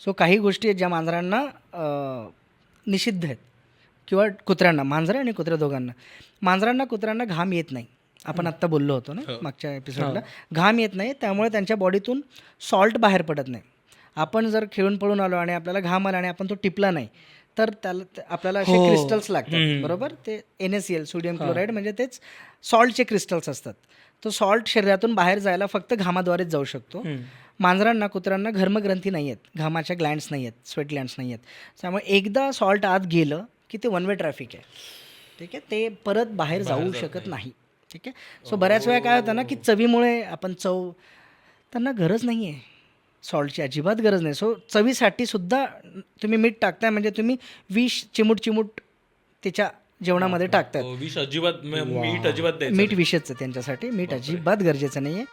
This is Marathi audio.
सो काही गोष्टी आहेत ज्या मांजरांना निषिद्ध आहेत. किंवा कुत्र्यांना मांजरं आणि कुत्र्या दोघांना. मांजरांना कुत्र्यांना घाम येत नाही. आपण आत्ता बोललो होतो ना मागच्या एपिसोडला घाम येत नाही त्यामुळे त्यांच्या बॉडीतून सॉल्ट बाहेर पडत नाही. आपण जर खेळून पळून आलो आणि आपल्याला घाम आला आणि आपण तो टिपला नाही तर त्याला आपल्याला असे क्रिस्टल्स लागतात. बरोबर? ते N S L sodium chloride म्हणजे तेच सॉल्टचे क्रिस्टल्स असतात. तो सॉल्ट शरीरातून बाहेर जायला फक्त घामाद्वारेच जाऊ शकतो. मांजरांना कुत्र्यांना घर्मग्रंथी नाही आहेत घामाच्या ग्लँड्स नाही आहेत स्वेट ग्लँड्स नाही आहेत त्यामुळे एकदा सॉल्ट आत गेलं की ते वन वे ट्रॅफिक आहे. ठीक आहे? ते परत बाहेर जाऊ शकत नाही. ठीक आहे? सो बऱ्याच वेळा काय होतं ना की चवीमुळे आपण चव त्यांना गरज नाही आहे सॉल्टची अजिबात गरज नाही. सो चवीसाठी सुद्धा तुम्ही मीठ टाकताय म्हणजे तुम्ही विष चिमूट चिमूट त्याच्या जेवणामध्ये टाकताय हो, विष अजिबात मीठ अजिबात मीठ विषच आहे त्यांच्यासाठी. मीठ अजिबात गरजेचं नाही आहे